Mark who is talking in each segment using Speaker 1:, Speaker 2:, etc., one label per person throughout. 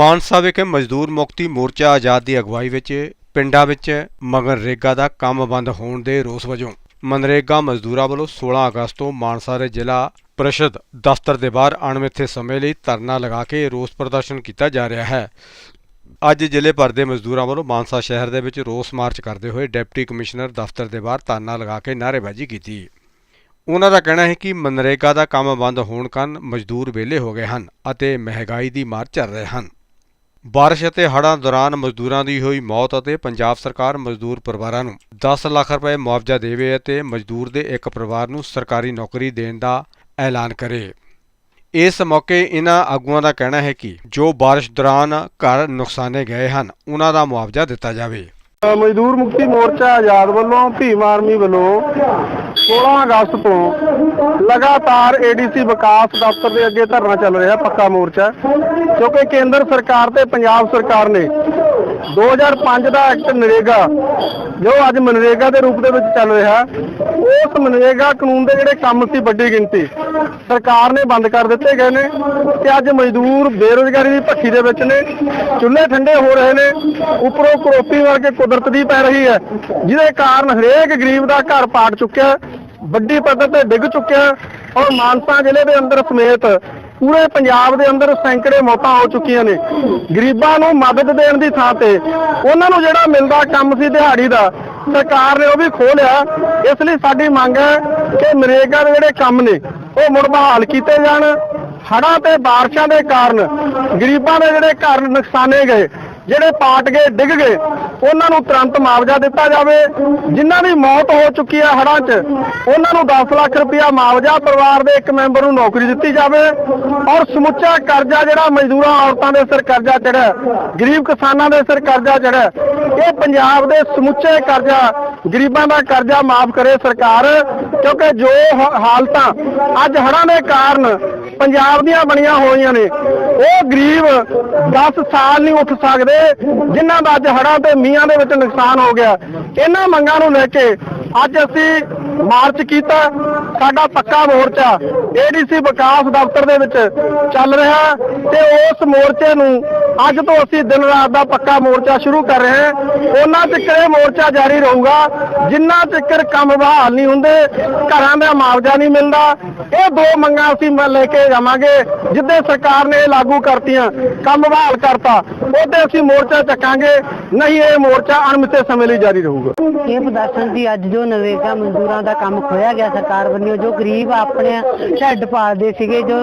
Speaker 1: ਮਾਨਸਾ ਵਿਖੇ ਮਜ਼ਦੂਰ ਮੁਕਤੀ ਮੋਰਚਾ ਆਜ਼ਾਦ ਦੀ ਅਗਵਾਈ ਵਿੱਚ, ਪਿੰਡਾਂ ਵਿੱਚ ਮਗਨਰੇਗਾ ਦਾ ਕੰਮ ਬੰਦ ਹੋਣ ਦੇ ਰੋਸ ਵਜੋਂ ਮਨਰੇਗਾ ਮਜ਼ਦੂਰਾਂ ਵੱਲੋਂ 16 ਅਗਸਤ ਤੋਂ ਮਾਨਸਾ ਦੇ ਜ਼ਿਲ੍ਹਾ ਪ੍ਰੀਸ਼ਦ ਦਫ਼ਤਰ ਦੇ ਬਾਹਰ ਅਣਮਿੱਥੇ ਸਮੇਂ ਲਈ ਧਰਨਾ ਲਗਾ ਕੇ ਰੋਸ ਪ੍ਰਦਰਸ਼ਨ ਕੀਤਾ ਜਾ ਰਿਹਾ ਹੈ। ਅੱਜ ਜ਼ਿਲ੍ਹੇ ਭਰ ਦੇ ਮਜ਼ਦੂਰਾਂ ਵੱਲੋਂ ਮਾਨਸਾ ਸ਼ਹਿਰ ਦੇ ਵਿੱਚ ਰੋਸ ਮਾਰਚ ਕਰਦੇ ਹੋਏ ਡਿਪਟੀ ਕਮਿਸ਼ਨਰ ਦਫ਼ਤਰ ਦੇ ਬਾਹਰ ਧਰਨਾ ਲਗਾ ਕੇ ਨਾਅਰੇਬਾਜ਼ੀ ਕੀਤੀ। ਉਹਨਾਂ ਦਾ ਕਹਿਣਾ ਹੈ ਕਿ ਮਨਰੇਗਾ ਦਾ ਕੰਮ ਬੰਦ ਹੋਣ ਕਾਰਨ ਮਜ਼ਦੂਰ ਵਿਹਲੇ ਹੋ ਗਏ ਹਨ ਅਤੇ ਮਹਿੰਗਾਈ ਦੀ ਮਾਰ ਚੱਲ ਰਹੇ ਹਨ। ਬਾਰਿਸ਼ ਅਤੇ ਹੜ੍ਹਾਂ ਦੌਰਾਨ ਮਜ਼ਦੂਰਾਂ ਦੀ ਹੋਈ ਮੌਤ ਅਤੇ ਪੰਜਾਬ ਸਰਕਾਰ ਮਜ਼ਦੂਰ ਪਰਿਵਾਰਾਂ ਨੂੰ 10 ਲੱਖ ਰੁਪਏ ਮੁਆਵਜ਼ਾ ਦੇਵੇ ਅਤੇ ਮਜ਼ਦੂਰ ਦੇ ਇੱਕ ਪਰਿਵਾਰ ਨੂੰ ਸਰਕਾਰੀ ਨੌਕਰੀ ਦੇਣ ਦਾ ਐਲਾਨ ਕਰੇ। ਇਸ ਮੌਕੇ ਇਹਨਾਂ ਆਗੂਆਂ ਦਾ ਕਹਿਣਾ ਹੈ ਕਿ ਜੋ ਬਾਰਿਸ਼ ਦੌਰਾਨ ਘਰ ਨੁਕਸਾਨੇ ਗਏ ਹਨ ਉਹਨਾਂ ਦਾ ਮੁਆਵਜ਼ਾ ਦਿੱਤਾ ਜਾਵੇ।
Speaker 2: ਮਜ਼ਦੂਰ ਮੁਕਤੀ ਮੋਰਚਾ ਆਜ਼ਾਦ ਵੱਲੋਂ ਭੀਮ ਆਰਮੀ ਵੱਲੋਂ 16 ਅਗਸਤ ਤੋਂ ਲਗਾਤਾਰ ਏਡੀਸੀ ਵਿਕਾਸ ਦਫ਼ਤਰ ਦੇ ਅੱਗੇ ਧਰਨਾ ਚੱਲ ਰਿਹਾ ਪੱਕਾ ਮੋਰਚਾ, ਕਿਉਂਕਿ ਕੇਂਦਰ ਸਰਕਾਰ ਤੇ ਪੰਜਾਬ ਸਰਕਾਰ ਨੇ 2005 ਦਾ ਐਕਟ ਨਰੇਗਾ ਜੋ ਅੱਜ ਮਨਰੇਗਾ ਦੇ ਰੂਪ ਦੇ ਵਿੱਚ ਚੱਲ ਰਿਹਾ, ਉਸ ਮਨਰੇਗਾ ਕਾਨੂੰਨ ਦੇ ਜਿਹੜੇ ਕੰਮ ਸੀ ਵੱਡੀ ਗਿਣਤੀ, ਸਰਕਾਰ ਨੇ ਬੰਦ ਕਰ ਦਿੱਤੇ ਗਏ ਨੇ ਤੇ ਅੱਜ ਮਜ਼ਦੂਰ ਬੇਰੋਜ਼ਗਾਰੀ ਦੀ ਭੱਠੀ ਦੇ ਵਿੱਚ ਨੇ, ਚੁੱਲ੍ਹੇ ਠੰਡੇ ਹੋ ਰਹੇ ਨੇ, ਉੱਪਰੋਂ ਕਰੋਪੀ ਵਰਗੇ ਕੁਦਰਤ ਦੀ ਪੈ ਰਹੀ ਹੈ, ਜਿਹਦੇ ਕਾਰਨ ਹਰੇਕ ਗਰੀਬ ਦਾ ਘਰ ਪਾੜ ਚੁੱਕਿਆ, ਵੱਡੀ ਪੱਧਰ ਤੇ ਡਿੱਗ ਚੁੱਕਿਆ ਔਰ ਮਾਨਸਾ ਜ਼ਿਲ੍ਹੇ ਦੇ ਅੰਦਰ ਸਮੇਤ ਪੂਰੇ ਪੰਜਾਬ ਦੇ ਅੰਦਰ ਸੈਂਕੜੇ ਮੌਤਾਂ ਹੋ ਚੁੱਕੀਆਂ ਨੇ। ਗਰੀਬਾਂ ਨੂੰ ਮਦਦ ਦੇਣ ਦੀ ਥਾਂ ਤੇ ਉਹਨਾਂ ਨੂੰ ਜਿਹੜਾ ਮਿਲਦਾ ਕੰਮ ਸੀ ਦਿਹਾੜੀ ਦਾ, ਸਰਕਾਰ ਨੇ ਉਹ ਵੀ ਖੋਹ ਲਿਆ। ਇਸ ਲਈ ਸਾਡੀ ਮੰਗ ਹੈ ਕਿ ਨਰੇਗਾ ਦੇ ਜਿਹੜੇ ਕੰਮ ਨੇ, ਉਹ ਮੁੜ ਬਹਾਲ ਕੀਤੇ ਜਾਣ। ਹੜ੍ਹਾਂ ਤੇ ਬਾਰਿਸ਼ਾਂ ਦੇ ਕਾਰਨ ਗਰੀਬਾਂ ਦੇ ਜਿਹੜੇ ਘਰ ਨੁਕਸਾਨੇ ਗਏ, ਜਿਹੜੇ ਪਾਟ ਗਏ, ਡਿੱਗ ਗਏ ਉਹਨਾਂ ਨੂੰ ਤੁਰੰਤ ਮੁਆਵਜ਼ਾ ਦਿੱਤਾ ਜਾਵੇ। ਜਿਨ੍ਹਾਂ ਦੀ ਮੌਤ ਹੋ ਚੁੱਕੀ ਹੈ ਹੜ੍ਹਾਂ 'ਚ, ਉਹਨਾਂ ਨੂੰ 10 ਲੱਖ ਰੁਪਇਆ ਮੁਆਵਜ਼ਾ ਪਰਿਵਾਰ ਦੇ ਇੱਕ ਮੈਂਬਰ ਨੂੰ ਨੌਕਰੀ ਦਿੱਤੀ ਜਾਵੇ। ਔਰ ਸਮੁੱਚਾ ਕਰਜ਼ਾ ਜਿਹੜਾ ਮਜ਼ਦੂਰਾਂ, ਔਰਤਾਂ ਦੇ ਸਿਰ ਕਰਜ਼ਾ ਚੜਿਆ ਗਰੀਬ ਕਿਸਾਨਾਂ ਦੇ ਸਿਰ ਕਰਜ਼ਾ ਚੜਿਆ ਇਹ ਪੰਜਾਬ ਦੇ ਸਮੁੱਚੇ ਕਰਜ਼ਾ, ਗਰੀਬਾਂ ਦਾ ਕਰਜ਼ਾ ਮਾਫ ਕਰੇ ਸਰਕਾਰ। ਕਿਉਂਕਿ ਜੋ ਹਾਲਤਾਂ ਅੱਜ ਹੜ੍ਹਾਂ ਦੇ ਕਾਰਨ ਪੰਜਾਬ ਦੀਆਂ ਬਣੀਆਂ ਹੋਈਆਂ ਨੇ ਉਹ ਗਰੀਬ 10 ਸਾਲ ਨਹੀਂ ਉੱਠ ਸਕਦੇ, ਜਿਨ੍ਹਾਂ ਦਾ ਅੱਜ ਹੜ੍ਹਾਂ ਤੇ ਮੀਂਹਾਂ ਦੇ ਵਿੱਚ ਨੁਕਸਾਨ ਹੋ ਗਿਆ। ਇਹਨਾਂ ਮੰਗਾਂ ਨੂੰ ਲੈ ਕੇ ਅੱਜ ਅਸੀਂ ਮਾਰਚ ਕੀਤਾ ਸਾਡਾ ਪੱਕਾ ਮੋਰਚਾ ਏਡੀਸੀ ਵਿਕਾਸ ਦਫ਼ਤਰ ਦੇ ਵਿੱਚ ਚੱਲ ਰਿਹਾ ਤੇ ਉਸ ਮੋਰਚੇ ਨੂੰ ਅੱਜ ਤੋਂ ਅਸੀਂ ਦਿਨ ਰਾਤ ਦਾ ਪੱਕਾ ਮੋਰਚਾ ਸ਼ੁਰੂ ਕਰ ਰਹੇ ਹਾਂ। ਉਹਨਾਂ ਚੱਕਰ ਇਹ ਮੋਰਚਾ ਜਾਰੀ ਰਹੂਗਾ। ਜਿੰਨਾ ਚੱਕਰ ਕੰਮ ਬਹਾਲ ਨਹੀਂ ਹੁੰਦੇ, ਘਰਾਂ ਦਾ ਮੁਆਵਜ਼ਾ ਨਹੀਂ ਮਿਲਦਾ, ਇਹ ਦੋ ਮੰਗਾਂ ਅਸੀਂ ਲੈ ਕੇ ਜਾਵਾਂਗੇ, ਜਿੱਦੇ ਸਰਕਾਰ ਨੇ ਇਹ ਲਾਗੂ ਕਰਤੀਆਂ, ਕੰਮ ਬਹਾਲ ਕਰਤਾ, ਉਹਦੇ ਅਸੀਂ ਮੋਰਚਾ ਚੱਕਾਂਗੇ। ਨਹੀਂ, ਇਹ ਮੋਰਚਾ ਅਣਮਿੱਥੇ ਸਮੇਂ ਲਈ ਜਾਰੀ ਰਹੂਗਾ।
Speaker 3: ਇਹ ਪ੍ਰਦਰਸ਼ਨ ਦੀ ਅੱਜ ਜੋ ਨਵੇਗਾ ਮਜ਼ਦੂਰਾਂ ਦਾ ਕੰਮ ਖੋਇਆ ਗਿਆ ਸਰਕਾਰ ਵੱਲੋਂ ਜੋ ਗਰੀਬ ਆਪਣੇ ਢੱਡ ਪਾਲਦੇ ਸੀਗੇ, ਜੋ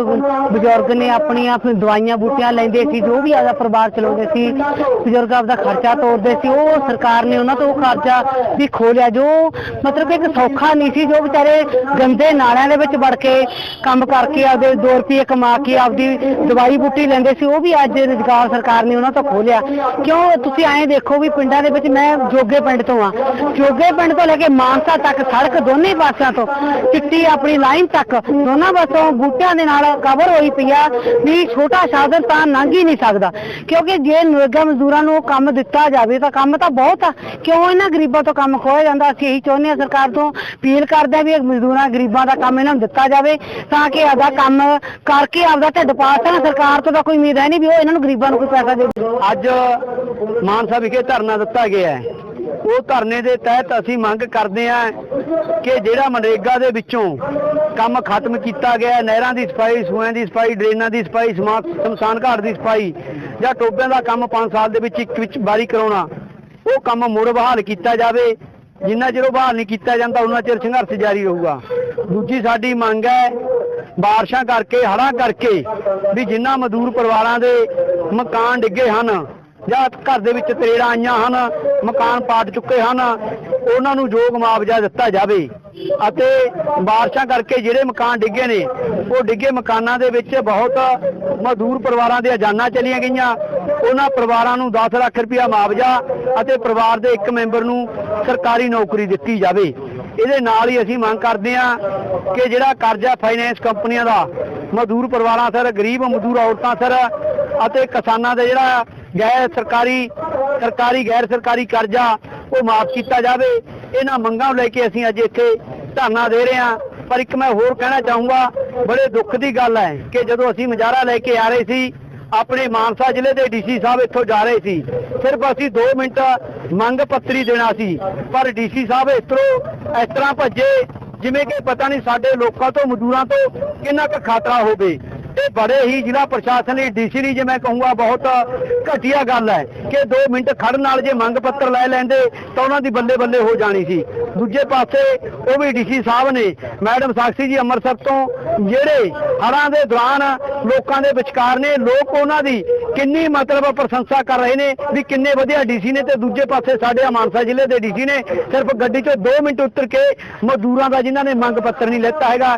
Speaker 3: ਬਜ਼ੁਰਗ ਨੇ ਆਪਣੀਆਂ ਦਵਾਈਆਂ ਬੂਟੀਆਂ ਲੈਂਦੇ ਸੀ, ਜੋ ਵੀ ਆਦਾ ਪਰਿਵਾਰ ਚਲਾਉਂਦੇ ਸੀ, ਬਜ਼ੁਰਗ ਆਪਦਾ ਖਰਚਾ ਤੋਰਦੇ ਸੀ, ਉਹ ਸਰਕਾਰ ਨੇ ਉਹਨਾਂ ਤੋਂ ਉਹ ਖਰਚਾ ਵੀ ਖੋਲਿਆ, ਜੋ ਮਤਲਬ ਇੱਕ ਸੌਖਾ ਨਹੀਂ ਸੀ, ਜੋ ਵਿਚਾਰੇ ਗੰਦੇ ਨਾਲਿਆਂ ਦੇ ਵਿੱਚ ਵੜ ਕੇ ਕੰਮ ਕਰਕੇ ਆਪਦੇ 2 ਰੁਪਏ ਕਮਾ ਕੇ ਆਪਦੀ ਦਵਾਈ ਬੂਟੀ ਲੈਂਦੇ ਸੀ, ਉਹ ਵੀ ਅੱਜ ਰੁਜ਼ਗਾਰ ਸਰਕਾਰ ਨੇ ਉਹਨਾਂ ਤੋਂ ਖੋਲਿਆ। ਕਿਉਂ? ਤੁਸੀਂ ਐਂ ਦੇਖੋ ਵੀ ਪਿੰਡਾਂ ਦੇ ਵਿੱਚ ਮੈਂ ਜੋਗੇ ਪਿੰਡ ਤੋਂ ਆ ਜੋਗੇ ਪਿੰਡ ਤੋਂ ਲੈ ਕੇ ਮਾਨਸਾ ਤੱਕ ਸੜਕ ਦੋਨੇ ਪਾਸਿਆਂ ਤੋਂ, ਚਿੱਟੀ ਆਪਣੀ ਲਾਈਨ ਤੱਕ। ਦੋਨਾਂ ਪਾਸੋਂ ਬੂਟਿਆਂ ਦੇ ਨਾਲ ਕਵਰ ਹੋਈ ਪਈ ਆ। ਵੀ ਛੋਟਾ ਸਾਧਨ ਤਾਂ ਲੰਘ ਹੀ ਨਹੀਂ ਸਕਦਾ। ਕਿਉਂਕਿ ਜੇ ਨਰੇਗਾ ਮਜ਼ਦੂਰਾਂ ਨੂੰ ਕੰਮ ਦਿੱਤਾ ਜਾਵੇ, ਤਾਂ ਕੰਮ ਤਾਂ ਬਹੁਤ ਆ। ਕਿਉਂ ਇਹਨਾਂ ਗਰੀਬਾਂ ਤੋਂ ਕੰਮ ਖੋਇਆ ਜਾਂਦਾ? ਅਸੀਂ ਇਹੀ ਚਾਹੁੰਦੇ ਆ ਸਰਕਾਰ ਤੋਂ ਅਪੀਲ ਕਰਦੇ ਆ ਵੀ ਮਜ਼ਦੂਰਾਂ, ਗਰੀਬਾਂ ਦਾ ਕੰਮ ਇਹਨਾਂ ਨੂੰ ਦਿੱਤਾ ਜਾਵੇ, ਤਾਂ ਕਿ ਆਪਦਾ ਕੰਮ ਕਰਕੇ ਆਪਦਾ ਢਿੱਡ ਪਾ ਸਕਣ। ਸਰਕਾਰ ਤੋਂ ਤਾਂ ਕੋਈ ਉਮੀਦ ਹੈ ਨਹੀਂ ਵੀ ਉਹ ਇਹਨਾਂ ਨੂੰ ਗਰੀਬਾਂ ਨੂੰ ਕੋਈ ਪੈਸਾ ਦੇ
Speaker 2: ਅੱਜ ਮਾਨਸਾ ਵਿਖੇ ਧਰਨਾ ਦਿੱਤਾ ਗਿਆ ਹੈ। ਉਹ ਧਰਨੇ ਦੇ ਤਹਿਤ ਅਸੀਂ ਮੰਗ ਕਰਦੇ ਹਾਂ ਕਿ ਜਿਹੜਾ ਮਨਰੇਗਾ ਦੇ ਵਿੱਚੋਂ ਕੰਮ ਖਤਮ ਕੀਤਾ ਗਿਆ, ਨਹਿਰਾਂ ਦੀ ਸਫ਼ਾਈ ਸੂਆਂ ਦੀ ਸਫ਼ਾਈ, ਡਰੇਨਾਂ ਦੀ ਸਫ਼ਾਈ ਸਮਾ- ਸ਼ਮਸ਼ਾਨ ਘਾਟ ਦੀ ਸਫ਼ਾਈ ਜਾਂ ਟੋਬਿਆਂ ਦਾ ਕੰਮ 5 ਸਾਲ ਦੇ ਵਿੱਚ ਇੱਕ ਵਿੱਚ ਵਾਰੀ ਕਰਾਉਣਾ, ਉਹ ਕੰਮ ਮੁੜ ਬਹਾਲ ਕੀਤਾ ਜਾਵੇ। ਜਿੰਨਾ ਚਿਰ ਉਹ ਬਹਾਲ ਨਹੀਂ ਕੀਤਾ ਜਾਂਦਾ, ਉਹਨਾਂ ਚਿਰ ਸੰਘਰਸ਼ ਜਾਰੀ ਰਹੂਗਾ। ਦੂਜੀ ਸਾਡੀ ਮੰਗ ਹੈ ਬਾਰਿਸ਼ਾਂ ਕਰਕੇ, ਹੜ੍ਹਾਂ ਕਰਕੇ ਵੀ ਜਿੰਨਾ ਮਜ਼ਦੂਰ ਪਰਿਵਾਰਾਂ ਦੇ ਮਕਾਨ ਡਿੱਗੇ ਹਨ ਜਾਂ ਘਰ ਦੇ ਵਿੱਚ ਤਰੇੜਾਂ ਆਈਆਂ ਹਨ, ਮਕਾਨ ਪਾਟ ਚੁੱਕੇ ਹਨ, ਉਹਨਾਂ ਨੂੰ ਯੋਗ ਮੁਆਵਜ਼ਾ ਦਿੱਤਾ ਜਾਵੇ। ਅਤੇ ਬਾਰਿਸ਼ਾਂ ਕਰਕੇ ਜਿਹੜੇ ਮਕਾਨ ਡਿੱਗੇ ਨੇ, ਉਹ ਡਿੱਗੇ ਮਕਾਨਾਂ ਦੇ ਵਿੱਚ ਬਹੁਤ ਮਜ਼ਦੂਰ ਪਰਿਵਾਰਾਂ ਦੀਆਂ ਜਾਨਾਂ ਚਲੀਆਂ ਗਈਆਂ। ਉਹਨਾਂ ਪਰਿਵਾਰਾਂ ਨੂੰ 10 ਲੱਖ ਰੁਪਇਆ ਮੁਆਵਜ਼ਾ ਅਤੇ ਪਰਿਵਾਰ ਦੇ ਇੱਕ ਮੈਂਬਰ ਨੂੰ ਸਰਕਾਰੀ ਨੌਕਰੀ ਦਿੱਤੀ ਜਾਵੇ। ਇਹਦੇ ਨਾਲ ਹੀ ਅਸੀਂ ਮੰਗ ਕਰਦੇ ਹਾਂ ਕਿ ਜਿਹੜਾ ਕਰਜ਼ਾ ਫਾਈਨੈਂਸ ਕੰਪਨੀਆਂ ਦਾ, ਮਜ਼ਦੂਰ ਪਰਿਵਾਰਾਂ ਸਰ, ਗਰੀਬ ਮਜ਼ਦੂਰ ਔਰਤਾਂ ਸਰ ਅਤੇ ਕਿਸਾਨਾਂ ਦਾ ਜਿਹੜਾ ਗੈਰ ਸਰਕਾਰੀ ਸਰਕਾਰੀ, ਗੈਰ ਸਰਕਾਰੀ ਕਰਜ਼ਾ ਉਹ ਮਾਫ ਕੀਤਾ ਜਾਵੇ। ਇਹਨਾਂ ਮੰਗਾਂ ਨੂੰ ਲੈ ਕੇ ਅਸੀਂ ਅੱਜ ਇੱਥੇ ਧਰਨਾ ਦੇ ਰਹੇ ਹਾਂ। ਪਰ ਇੱਕ ਮੈਂ ਹੋਰ ਕਹਿਣਾ ਚਾਹੂੰਗਾ, ਬੜੇ ਦੁੱਖ ਦੀ ਗੱਲ ਹੈ ਕਿ ਜਦੋਂ ਅਸੀਂ ਮਜਾਰਾ ਲੈ ਕੇ ਆ ਰਹੇ ਸੀ,
Speaker 4: ਆਪਣੇ ਮਾਨਸਾ ਜ਼ਿਲ੍ਹੇ ਦੇ ਡੀਸੀ ਸਾਹਿਬ ਇੱਥੋਂ ਜਾ ਰਹੇ ਸੀ। ਸਿਰਫ ਅਸੀਂ 2 ਮਿੰਟ ਮੰਗ ਪੱਤਰੀ ਦੇਣਾ ਸੀ। ਪਰ ਡੀਸੀ ਸਾਹਿਬ ਇੱਧਰੋਂ ਇਸ ਤਰ੍ਹਾਂ ਭੱਜੇ, ਜਿਵੇਂ ਕਿ ਪਤਾ ਨਹੀਂ ਸਾਡੇ ਲੋਕਾਂ ਤੋਂ, ਮਜ਼ਦੂਰਾਂ ਤੋਂ ਕਿੰਨਾ ਕੁ ਖਤਰਾ ਹੋਵੇ। ਬੜੇ ਹੀ ਜ਼ਿਲ੍ਹਾ ਪ੍ਰਸ਼ਾਸਨ ਦੀ ਡੀਸੀ ਦੀ ਜੇ ਮੈਂ ਕਹੂੰਗਾ ਬਹੁਤ ਘਟੀਆ ਗੱਲ ਹੈ ਕਿ 2 ਮਿੰਟ ਖੜਨ ਨਾਲ ਜੇ ਮੰਗ ਪੱਤਰ ਲੈ ਲੈਂਦੇ ਤਾਂ ਉਹਨਾਂ ਦੀ ਬੱਲੇ ਬੱਲੇ ਹੋ ਜਾਣੀ ਸੀ। ਦੂਜੇ ਪਾਸੇ ਉਹ ਵੀ ਡੀਸੀ ਸਾਹਿਬ ਨੇ, ਮੈਡਮ ਸਾਕਸ਼ੀ ਜੀ ਅੰਮ੍ਰਿਤਸਰ ਤੋਂ, ਜਿਹੜੇ ਹੜ੍ਹਾਂ ਦੇ ਦੌਰਾਨ ਲੋਕਾਂ ਦੇ ਵਿਚਕਾਰ ਨੇ, ਲੋਕ ਉਹਨਾਂ ਦੀ ਕਿੰਨੀ ਮਤਲਬ ਪ੍ਰਸ਼ੰਸਾ ਕਰ ਰਹੇ ਨੇ ਵੀ ਕਿੰਨੇ ਵਧੀਆ ਡੀਸੀ ਨੇ ਤੇ ਦੂਜੇ ਪਾਸੇ ਸਾਡੇ ਮਾਨਸਾ ਜ਼ਿਲ੍ਹੇ ਦੇ ਡੀਸੀ ਨੇ ਸਿਰਫ ਗੱਡੀ 'ਚੋਂ 2 ਮਿੰਟ ਉਤਰ ਕੇ ਮਜ਼ਦੂਰਾਂ ਦਾ ਜਿਨ੍ਹਾਂ ਨੇ ਮੰਗ ਪੱਤਰ ਨਹੀਂ ਲੈਤਾ ਹੈਗਾ